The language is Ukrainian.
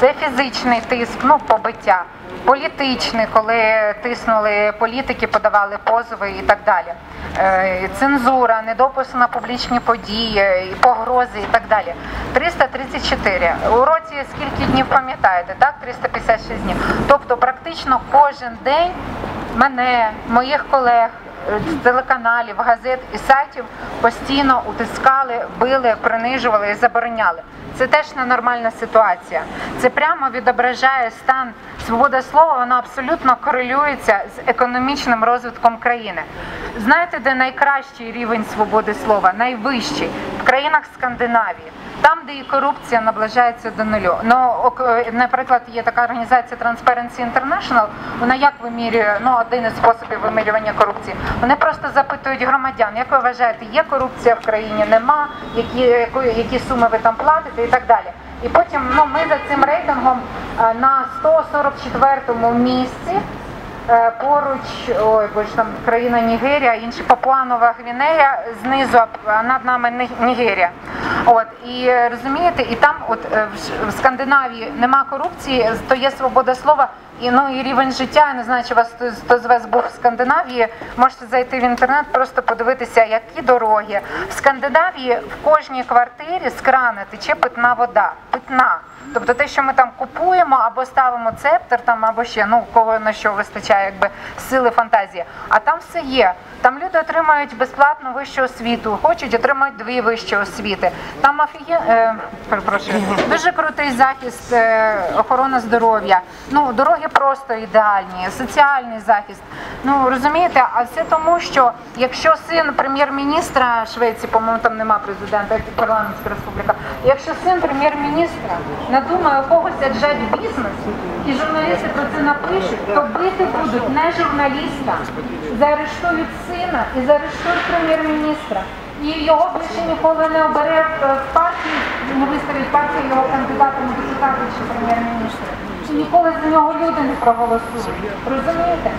Це фізичний тиск, ну побиття, політичний, коли тиснули політики, подавали позови і так далі. Е, Цензура, недопуск на публічні події, погрози і так далі. 334. У році скільки днів пам'ятаєте? Так, 356 днів. Тобто, практично кожен день мене, моїх колег е, з телеканалів, газет і сайтів постійно утискали, били, принижували і забороняли. Це теж ненормальна ситуація. Це прямо відображає стан свободи слова. Вона абсолютно корелюється з економічним розвитком країни. Знаєте, де найкращий рівень свободи слова? Найвищий країнах Скандинавії. Там, де і корупція наближається до нулю. Ну, е, наприклад, є така організація Transparency International, Вона як вимірює, ну один із способів вимірювання корупції. Вони просто запитують громадян, як ви вважаєте, є корупція в країні, нема, які, які суми ви там платите і так далі. І потім ну, ми за цим рейтингом е, на 144 місці. Е, Поруч, ой, бо ж там країна Нігерія, інша Папуанова Гвінея, знизу, а над нами Ні- Нігерія. От і е, розумієте, і там, от е, в Скандинавії нема корупції, то є свобода слова, і ну і рівень життя. Я не знаю, чи вас хто, з вас був в Скандинавії. Можете зайти в інтернет, просто подивитися, які дороги в Скандинавії в кожній квартирі з крана тече питна вода. Питна. Тобто те, що ми там купуємо або ставимо цептер, там або ще ну кого на що вистачає, якби сили фантазії. А там все є. Там люди отримають безплатну вищу освіту, хочуть отримають дві вищі освіти. Там офіє... е, дуже крутий захист, е, охорона здоров'я. Ну дороги просто ідеальні, соціальний захист. Ну розумієте, а все тому, що якщо син прем'єр-міністра Швеції, по-моєму, там нема президента, як парламентська республіка. Якщо син прем'єр-міністра надумає когось аджать бізнес, і журналісти про це напишуть, то бити будуть не журналіста, заарештують сина і заарештують прем'єр-міністра. І його більше ніколи не обере е, в партії, не виставить партію його кандидатом у депутати чи прем'єр-міністра. Ніколи за нього люди не проголосують. Розумієте?